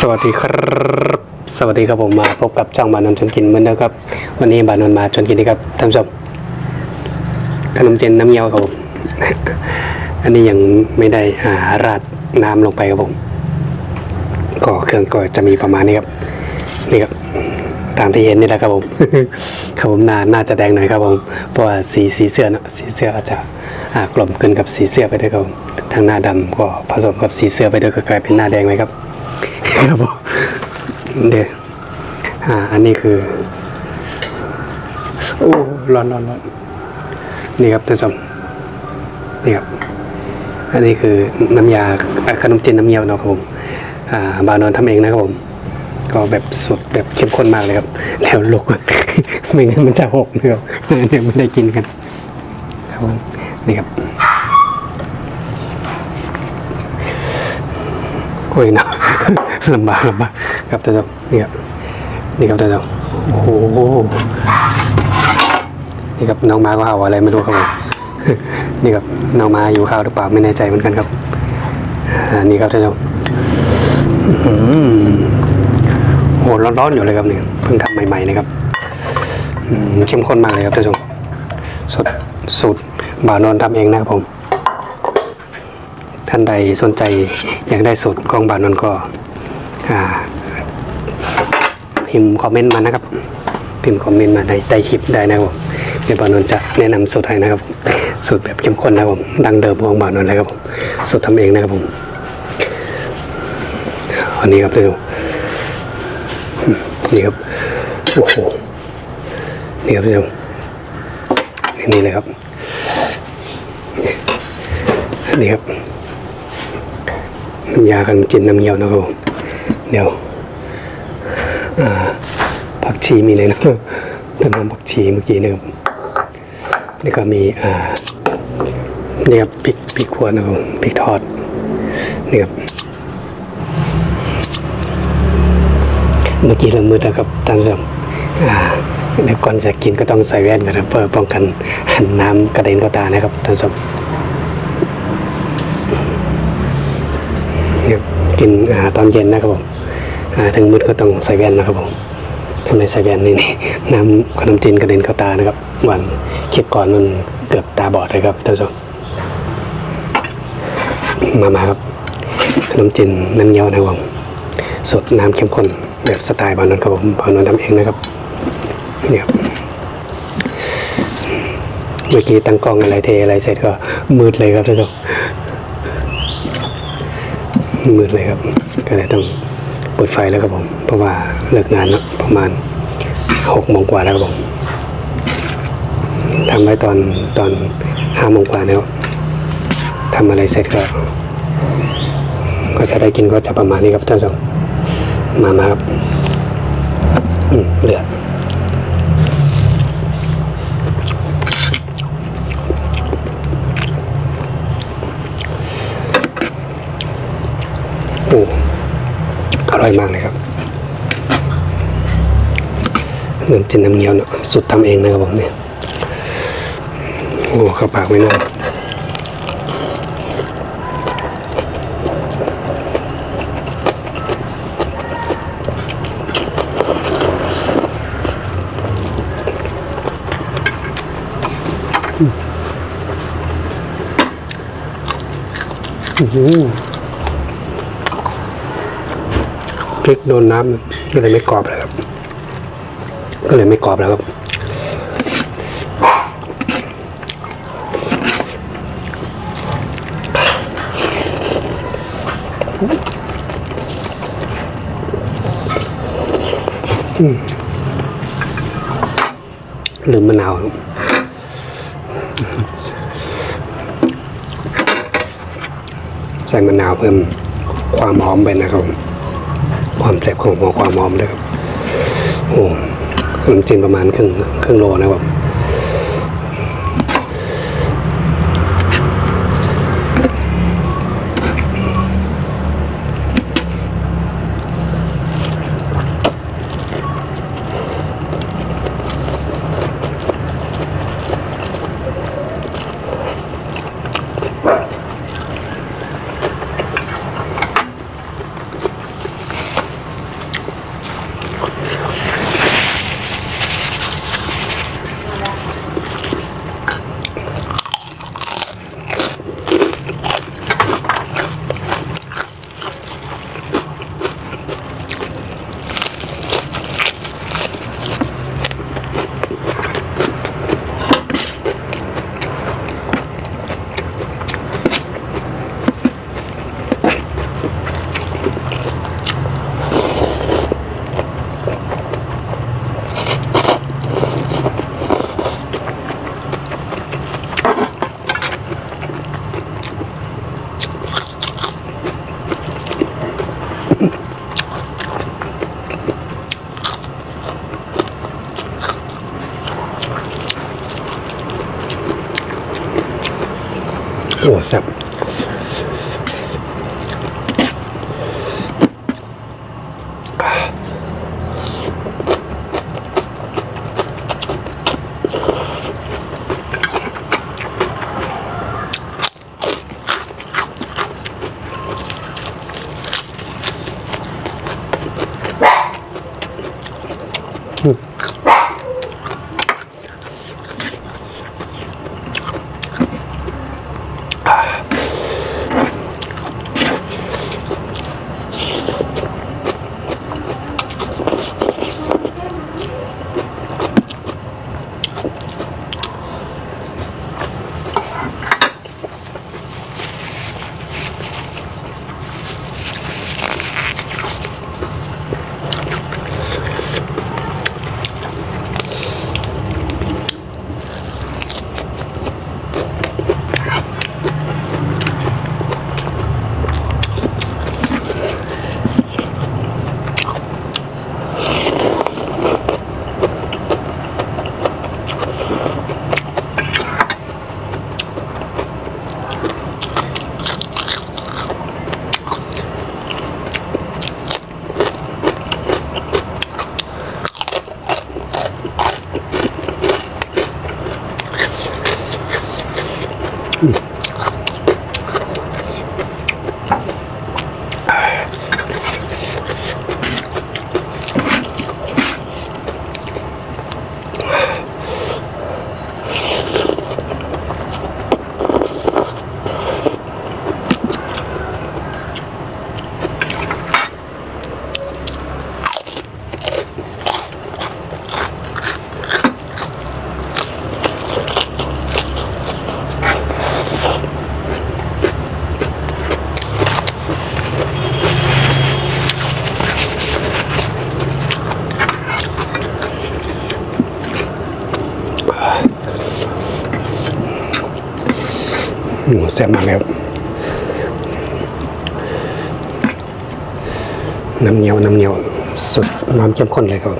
สวัสดีครับสวัสดีครับผมมาพบกับช่องบานนชวนกินเหมือนเดิมครับ วันนี้บานนมาชวนกินดีครับท่านผู้ชมขนมเจนน้ำเงี้ยวครับผมอันนี้ยังไม่ได้อ่าราดน้ำลงไปครับผมก็เครื่องก็จะมีประมาณนี้ครับนี่ครับตามที่เห็นนี่แหละครับผมครับผมหน้าน่าจะแดงหน่อยครับผมเพราะว่าสีสีเสื้อเนะสีเสื้ออาจจะกลมกลืนกับสีเสื้อไปด้วยครับทางหน้าดำก็ผสมกับสีเสื้อไปด้วยก็กลายเป็นหน้าแดงเลยครับ ครับผมเดี๋ยวอ่า อันนี้คือ โอ้ร้อนร้อนร้อนนี่ครับท่านผู้ชมนี่ครับ อันนี้คือน้ำยาขนมจีนน้ำเงี้ยวเนาะครับผม อ่า บานอนทำเองนะครับผม ก็แบบสุดแบบเข้มข้นมากเลยครับ แล้วลกไม่งั้นมันจะหกนะครับเดี๋ยวไม่ได้กินกันครับผมนี่ครับโอ้ยเนาะ ลำบากลำบากครับท่านผู้ชมนี่ครับนี่ครับท่านผู้ชมโอ้โหนี่ครับน้องมาก็เอาอะไรไม่รู้ครับผมนี่ครับน้องมาอยู่ข้าวหรือเปล่าไม่แน่ใจเหมือนกันครับอ่านี่ครับท่านผู้ชมอื้อหือโอ้โหร้อนๆอยู่เลยครับนี่เพิ่งทำใหม่ๆนะครับเข้มข้นมากเลยครับท่านผู้ชมสดสูตรบ่าวนอนทำเองนะครับผม ท่านใดสนใจอยากได้สูตรของบานนท์ก็พิมพ์คอมเมนต์มานะครับ พิมพ์คอมเมนต์มาในใต้คลิปได้นะครับผมเดี๋ยวบานนท์จะแนะนำสูตรให้นะครับสูตรแบบเข้มข้นนะครับผมดังเดิมของบานนท์เลยครับผมสูตรทำเองนะครับผมอันนี้ครับเดี๋ยวนี่ครับโอ้โหนี่ครับเดี๋ยวนี่เลยครับนี่ครับ น้ำยาขนมจีนน้ำเงี้ยวนะครับเดี๋ยวผักชีมีเลยนะต้นหอมผักชีเมื่อกี้นะครับนี่ก็มีอ่านี่ครับพริกพริกขวดนะครับพริกทอดนี่ครับเมื่อกี้เรามืดแล้วครับท่านผู้ชมอ่าเดี๋ยวก่อนจะกินก็ต้องใส่แว่นกันนะเพื่อป้องกันหันน้ำกระเด็นเข้าตานะครับท่านผู้ชม ครับ กินอตอนเย็นนะครับผมอ่าถึงมืดก็ต้องใส่แว่นนะครับผมทำไมใส่แว่นนี่นี่น้ำขนมจีนกระเด็นเข้าตานะครับวันคลิปก่อนมันเกือบตาบอดเลยครับท่านผู้ชมมามาครับ ขนมจีนน้ำเงี้ยวนะครับผมสดน้ำเข้มข้นแบบสไตล์บานนท์ครับผมบานนท์ทำเองนะครับเนี่ยเมื่อกี้ตั้งกล้องอะไรเทอะไรเสร็จก็มืดเลยครับท่านผู้ชม มืดเลยครับ ก็เลยต้องเปิดไฟแล้วครับผม เพราะว่าเลิกงานแล้วประมาณหกโมงกว่าแล้วครับผมทำไว้ตอนตอนห้าโมงกว่าแล้วทำอะไรเสร็จก็ก็จะได้กินก็จะประมาณนี้ครับท่านผู้ชมมามาครับเหลือ โอ้ อร่อยมากเลยครับน้ำจิ้มน้ำเงี้ยวเนาะสุดทำเองนะครับผมเนี่ยโอ้เข้าปากไม่น่าอื้อหือ พ ริกโดนน้ำก็เลยไม่กรอบเลยครับ ก็เลยไม่กรอบแล้วครับลืมมะนาวใส่มะนาวเพิ่มความหอมไปนะครับ ความแซ่บของหัวความหอมเลยครับโอ้ขนมจีนประมาณครึ่งครึ่งโลนะครับ ซ่บมากเลยครับน้ำเหนียวน้ำเหนียวสุดน้ำเข้มข้นเลยครับ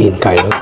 ตีนไก่แล้ว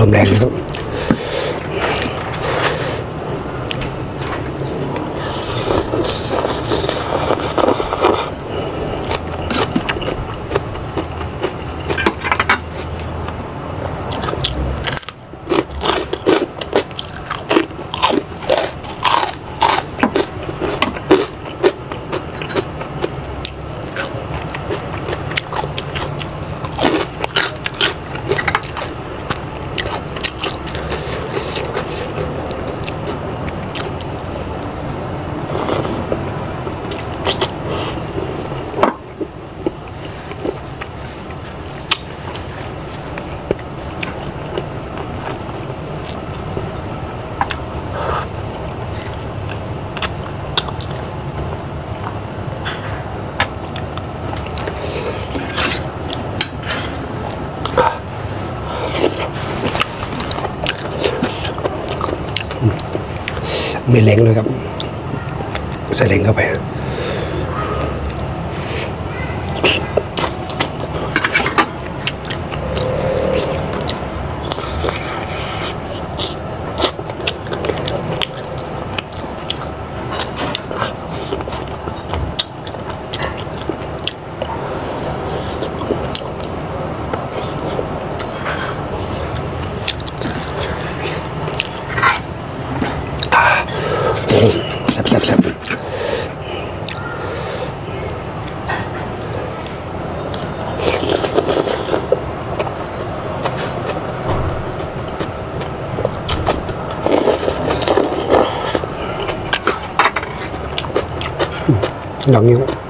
ลมแรงเยครับ มีเล้งด้วยครับใส่เล้งเข้าไป แซ่บแ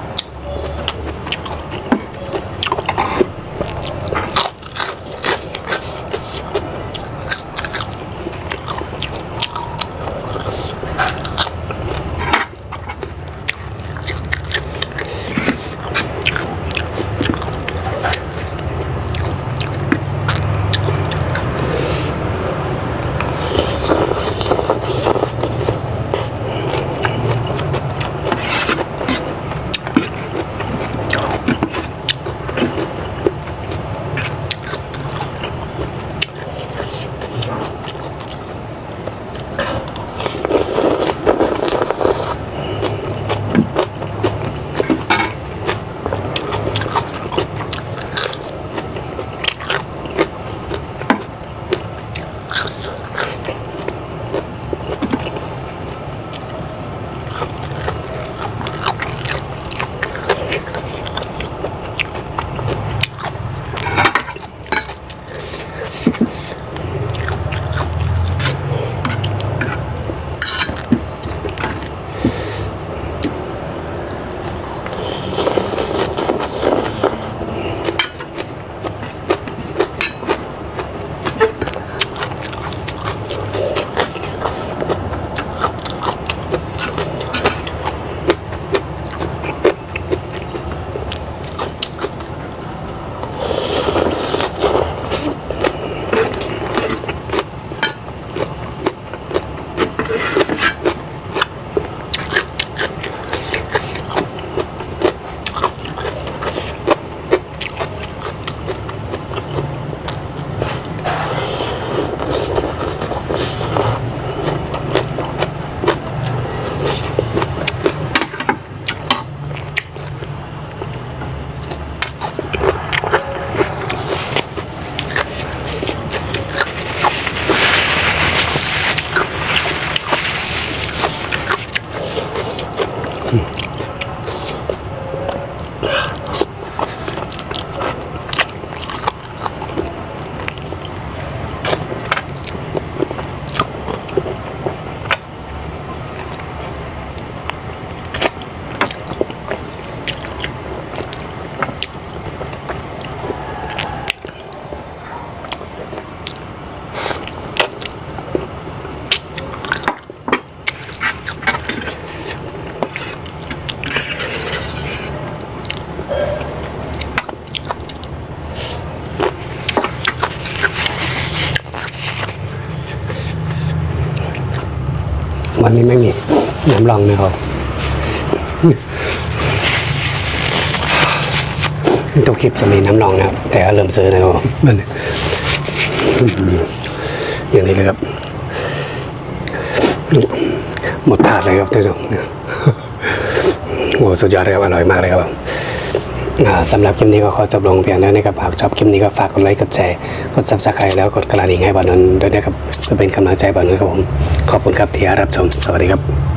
อกนิ้ววันนี้ไม่มีน้ำรองนะครับทุกคลิปจะมีน้ำรองนะครับ แต่เริ่มซื้อนะครับมันอย่างนี้เลยครับ หมดถาดเลยครับท่านผู้ชมโอ้สุดยอดเลยครับอร่อยมากเลยครับ สำหรับคลิปนี้ก็ขอจบลงเพียงเท่านี้ครับหากชอบคลิปนี้ก็ฝากกดไลค์กดแชร์กดซับสไครต์แล้วกดกระดิ่งให้บอลนนท์ด้วยนะครับเพื่อเป็นกำลังใจบอลนนท์ครับผมขอบคุณครับที่รับชมสวัสดีครับ